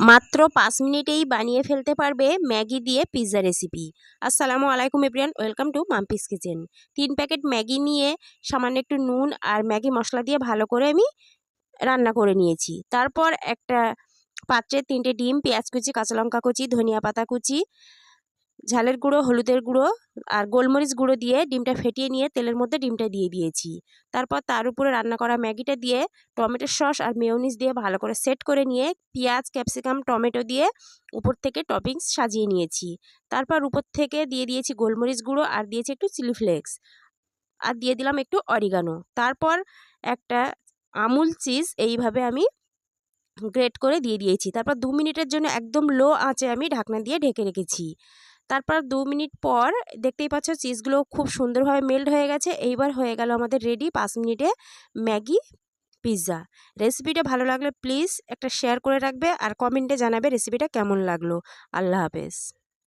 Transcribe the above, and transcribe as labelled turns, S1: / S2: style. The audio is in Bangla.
S1: মাত্র পাঁচ মিনিটেই বানিয়ে ফেলতে পারবে ম্যাগি দিয়ে পিৎজা রেসিপি। আসসালামু আলাইকুম everyone welcome to Mampi's kitchen. তিন প্যাকেট ম্যাগি নিয়ে সামান্য একটু নুন আর ম্যাগি মশলা দিয়ে ভালো করে আমি রান্না করে নিয়েছি। তারপর একটা পাত্রে তিনটে ডিম, পেঁয়াজ কুচি, কাঁচা লঙ্কা কুচি, ধনিয়া পাতা কুচি ঝালের গুঁড়ো, হলুদের গুঁড়ো আর গোলমরিচ গুঁড়ো দিয়ে ডিমটা ফেটিয়ে নিয়ে তেলের মধ্যে ডিমটা দিয়ে দিয়েছি। তারপর তার উপরে রান্না করা ম্যাগিটা দিয়ে টমেটোর সস আর মেয়োনিজ দিয়ে ভালো করে সেট করে নিয়ে পেঁয়াজ, ক্যাপসিকাম, টমেটো দিয়ে উপর থেকে টপিংস সাজিয়ে নিয়েছি। তারপর উপর থেকে দিয়ে দিয়েছি গোলমরিচ গুঁড়ো আর দিয়েছি একটু চিলি ফ্লেক্স। আর দিয়ে দিলাম একটু অরিগানো। তারপর একটা আমুল চিজ এইভাবে আমি গ্রেট করে দিয়ে দিয়েছি। তারপর দু মিনিটের জন্য একদম লো আঁচে আমি ঢাকনা দিয়ে ঢেকে রেখেছি। তারপর দু মিনিট পর দেখতেই পাচ্ছ চিজগুলো খুব সুন্দরভাবে মেল্ট হয়ে গেছে। এইবার হয়ে গেল আমাদের রেডি পাঁচ মিনিটে ম্যাগি পিৎজা রেসিপিটা ভালো লাগলে প্লিজ একটা শেয়ার করে রাখবে আর কমেন্টে জানাবে রেসিপিটা কেমন লাগল। আল্লাহ হাফেজ।